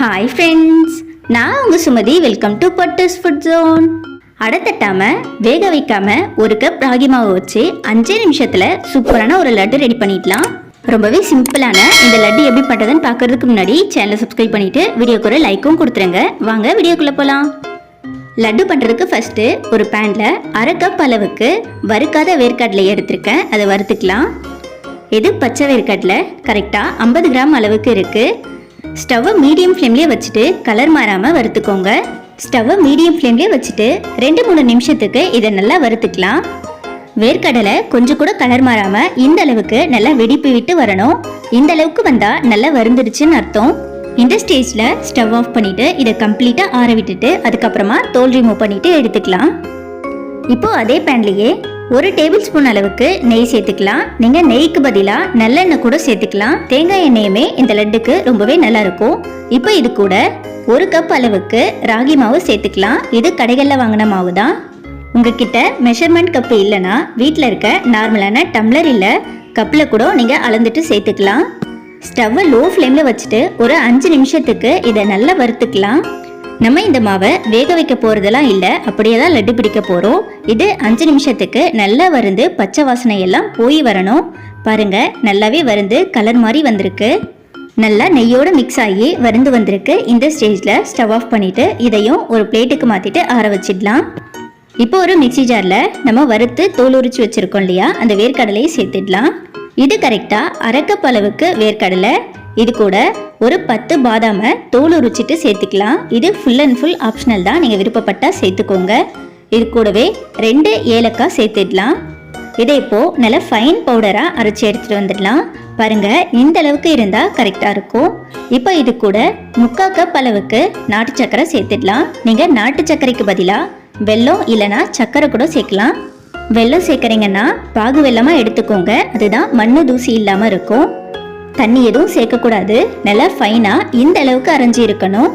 Hi friends நான் உங்கள் Sumathi. Welcome to butters food zone அடத்தட்டாம வேக வைக்காம ஒரு கப் ராகி மாவு வச்சு அஞ்சே நிமிஷத்தில் சூப்பரான ஒரு லட்டு ரெடி பண்ணிடலாம். ரொம்பவே சிம்பிளான இந்த லட்டு எப்படி பண்ணுறதுன்னு பார்க்கறதுக்கு முன்னாடி சேனலை சப்ஸ்கிரைப் பண்ணிட்டு வீடியோக்கு ஒரு லைக்கும் கொடுத்துருங்க. வாங்க வீடியோக்குள்ளே போகலாம் லட்டு பண்ணுறதுக்கு ஃபஸ்ட்டு ஒரு பேனில் அரை கப் அளவுக்கு வறுக்காத வேர்க்கடலை எடுத்திருக்கேன். அதை வறுத்துக்கலாம். இது பச்சை வேர்க்கடலை? கரெக்டாக ஐம்பது கிராம் அளவுக்கு இருக்குது ஸ்டவ்வை மீடியம் ஃப்ளேம்லேயே வச்சுட்டு கலர் மாறாமல் வறுத்துக்கோங்க. ஸ்டவ்வை மீடியம் ஃப்ளேம்லேயே வச்சுட்டு ரெண்டு மூணு நிமிஷத்துக்கு இதை நல்லா வறுத்துக்கலாம். வேர்க்கடலை கொஞ்சம் கூட கலர் மாறாமல் இந்த அளவுக்கு நல்லா வெடிப்பு விட்டு வரணும். இந்த அளவுக்கு வந்தால் நல்லா வருந்துருச்சுன்னு அர்த்தம். இந்த ஸ்டேஜில் ஸ்டவ் ஆஃப் பண்ணிவிட்டு இதை கம்ப்ளீட்டாக ஆற விட்டுட்டு அதுக்கப்புறமா தோல் ரிமூவ் பண்ணிவிட்டு எடுத்துக்கலாம். இப்போது அதே பேன்லேயே ஒரு டேபிள் ஸ்பூன் அளவுக்கு நெய் சேர்த்துக்கலாம். நீங்கள் நெய்க்கு பதிலாக நல்லெண்ணெய் கூட சேர்த்துக்கலாம். தேங்காய் எண்ணெயுமே இந்த லட்டுக்கு ரொம்பவே நல்லா இருக்கும். இப்போ இது கூட ஒரு கப் அளவுக்கு ராகி மாவு சேர்த்துக்கலாம். இது கடைகளில் வாங்கின மாவு தான் உங்ககிட்ட மெஷர்மெண்ட் கப்பு இல்லைன்னா வீட்டில் இருக்க நார்மலான டம்ளர் இல்லை கப்பில் கூட நீங்கள் அளந்துட்டு சேர்த்துக்கலாம். ஸ்டவ்வை லோ ஃப்ளேமில் வச்சுட்டு ஒரு அஞ்சு நிமிஷத்துக்கு இதை நல்லா வறுத்துக்கலாம். நம்ம இந்த மாவை வேக வைக்க போகிறதெல்லாம் இல்லை அப்படியே தான் லட்டு பிடிக்க போகிறோம் இது அஞ்சு நிமிஷத்துக்கு நல்லா வருந்து பச்சை வாசனை எல்லாம் போய் வரணும். பாருங்க நல்லாவே வருந்து கலர் மாதிரி வந்திருக்கு. நல்லா நெய்யோடு மிக்ஸ் ஆகி வருந்து வந்திருக்கு. இந்த ஸ்டேஜில் ஸ்டவ் ஆஃப் பண்ணிவிட்டு இதையும் ஒரு பிளேட்டுக்கு மாற்றிட்டு ஆற வச்சிடலாம். இப்போ ஒரு மிக்சி ஜாரில் நம்ம வறுத்து தோல் உரிச்சு வச்சுருக்கோம் இல்லையா? அந்த வேர்க்கடலையை சேர்த்துடலாம். இது கரெக்டாக அரைக்கப்பளவுக்கு வேர்க்கடலை. இது கூட ஒரு பத்து பாதாமை தோல் உரிச்சிட்டு சேர்த்துக்கலாம். இது ஃபுல் அண்ட் ஃபுல் ஆப்ஷனல் தான். நீங்கள் விருப்பப்பட்டால் சேர்த்துக்கோங்க. இது கூடவே ரெண்டு ஏலக்காய் சேர்த்துடலாம். இதை இப்போ நல்லா ஃபைன் பவுடராக அரைச்சி எடுத்துகிட்டு வந்துடலாம். பாருங்க இந்த அளவுக்கு இருந்தால் கரெக்டாக இருக்கும். இப்போ இது கூட முக்கால் கப் அளவுக்கு நாட்டு சக்கரை சேர்த்துடலாம். நீங்கள் நாட்டு சர்க்கரைக்கு பதிலாக வெல்லம் இல்லைனா சக்கரை கூட சேர்க்கலாம். வெல்லம் சேர்க்குறீங்கன்னா பாகு வெல்லமாக எடுத்துக்கோங்க. அதுதான் மண்ணு தூசி இல்லாமல் இருக்கும். தண்ணி எதுவும் சேர்க்கக்கூடாது. நல்லா ஃபைனாக இந்த அளவுக்கு அரைஞ்சி இருக்கணும்.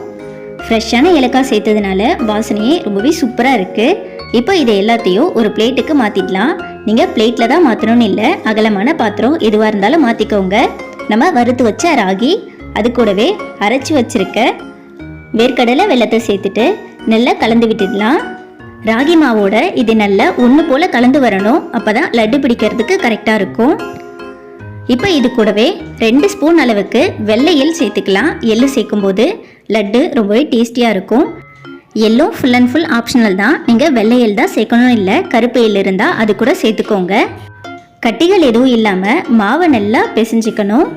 ஃப்ரெஷ்ஷான ஏலக்காய் சேர்த்ததுனால வாசனையே ரொம்பவே சூப்பராக இருக்குது இப்போ இதை எல்லாத்தையும் ஒரு பிளேட்டுக்கு மாற்றிடலாம் நீங்கள் பிளேட்டில் தான் மாற்றணும்னு இல்லை அகலமான பாத்திரம் எதுவாக இருந்தாலும் மாற்றிக்கோங்க நம்ம வறுத்து வச்ச ராகி அது கூடவே அரைச்சி வச்சிருக்க வேர்க்கடலை வெள்ளத்தை சேர்த்துட்டு நல்லா கலந்து விட்டுடலாம். ராகி மாவோட இது நல்லா ஒன்று போல் கலந்து வரணும். அப்போ தான் லட்டு பிடிக்கிறதுக்கு கரெக்டாக இருக்கும். இப்போ இது கூடவே ரெண்டு ஸ்பூன் அளவுக்கு வெள்ளை எள் சேர்த்துக்கலாம். எள்ளு சேர்க்கும்போது லட்டு ரொம்பவே டேஸ்டியாக இருக்கும். எள்ளும் ஃபுல் அண்ட் ஃபுல் ஆப்ஷனல் தான். நீங்கள் வெள்ளை எள் தான் சேர்க்கணும் இல்லை கருப்பு எள் இருந்தால் அது கூட சேர்த்துக்கோங்க. கட்டிகள் எதுவும் இல்லாமல் மாவை நல்லா பிசைஞ்சிக்கணும்.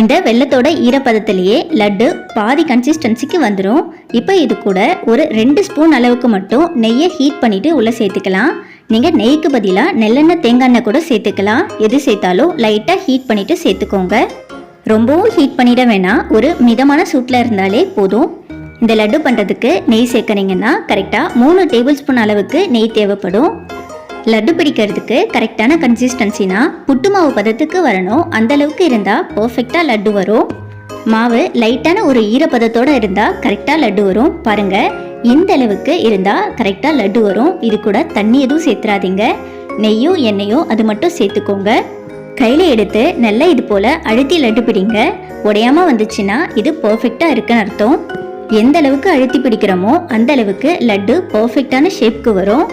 இந்த வெள்ளத்தோட ஈரப்பதத்திலேயே லட்டு பாதி கன்சிஸ்டன்சிக்கு வந்துடும் இப்போ இது கூட ஒரு ரெண்டு ஸ்பூன் அளவுக்கு மட்டும் நெய்யை ஹீட் பண்ணிவிட்டு உள்ளே சேர்த்துக்கலாம். நீங்கள் நெய்க்கு பதிலாக நெல்லெண்ணெய் தேங்காய் எண்ணெய் கூட சேர்த்துக்கலாம். எது சேர்த்தாலும் லைட்டாக ஹீட் பண்ணிவிட்டு சேர்த்துக்கோங்க. ரொம்பவும் ஹீட் பண்ணிட வேணாம். ஒரு மிதமான சூட்டில் இருந்தாலே போதும். இந்த லட்டு பண்ணுறதுக்கு நெய் சேர்க்குறீங்கன்னா கரெக்டாக மூணு டேபிள் ஸ்பூன் அளவுக்கு நெய் தேவைப்படும். லட்டு பிடிக்கிறதுக்கு கரெக்டான கன்சிஸ்டன்சினா புட்டு மாவு பதத்துக்கு வரணும். அந்தளவுக்கு இருந்தால் பர்ஃபெக்டாக லட்டு வரும். மாவு லைட்டான ஒரு ஈரப்பதத்தோடு இருந்தால் கரெக்டாக லட்டு வரும். பாருங்கள் இந்த அளவுக்கு இருந்தால் கரெக்டாக லட்டு வரும். இது கூட தண்ணி எதுவும் சேர்த்துறாதீங்க. நெய்யோ எண்ணெயோ அது மட்டும் சேர்த்துக்கோங்க. கையில் எடுத்து நல்லா இது போல் அழுத்தி லட்டு பிடிங்க. உடையாமல் வந்துச்சுன்னா இது பர்ஃபெக்டாக இருக்குன்னு அர்த்தம். எந்த அளவுக்கு அழுத்தி பிடிக்கிறோமோ அந்த அளவுக்கு லட்டு பர்ஃபெக்டான ஷேப்க்கு வரும்.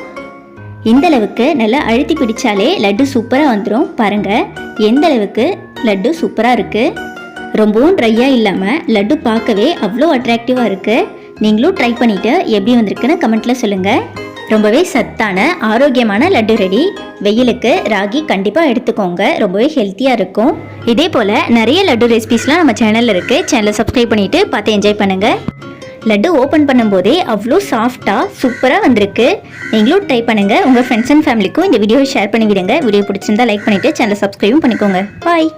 இந்த அளவுக்கு நல்லா அழுத்தி பிடிச்சாலே லட்டு சூப்பராக வந்துடும் பாருங்கள் எந்த அளவுக்கு லட்டு சூப்பராக இருக்குது ரொம்பவும் ட்ரையாக இல்லாமல் லட்டு பார்க்கவே அவ்வளோ அட்ராக்டிவாக இருக்குது நீங்களும் ட்ரை பண்ணிவிட்டு எப்படி வந்திருக்குன்னு கமெண்ட்டில் சொல்லுங்கள் ரொம்பவே சத்தான ஆரோக்கியமான லட்டு ரெடி வெயிலுக்கு ராகி கண்டிப்பாக எடுத்துக்கோங்க. ரொம்பவே ஹெல்த்தியாக இருக்கும். இதே போல் நிறைய லட்டு ரெசிபிஸ்லாம் நம்ம சேனலில் இருக்குது சேனலை சப்ஸ்கிரைப் பண்ணிவிட்டு பார்த்து என்ஜாய் பண்ணுங்கள் லட்டு ஓப்பன் பண்ணும்போதே அவ்வளோ சாஃப்டாக சூப்பராக வந்திருக்கு. நீங்களும் ட்ரை பண்ணுங்கள் உங்கள் ஃப்ரெண்ட்ஸ் அண்ட் ஃபேமிலிக்கும் இந்த வீடியோவை ஷேர் பண்ணி விடுங்க வீடியோ பிடிச்சிருந்தா லைக் பண்ணிவிட்டு சேனலை சப்ஸ்கிரைபும் பண்ணிக்கோங்க. பாய்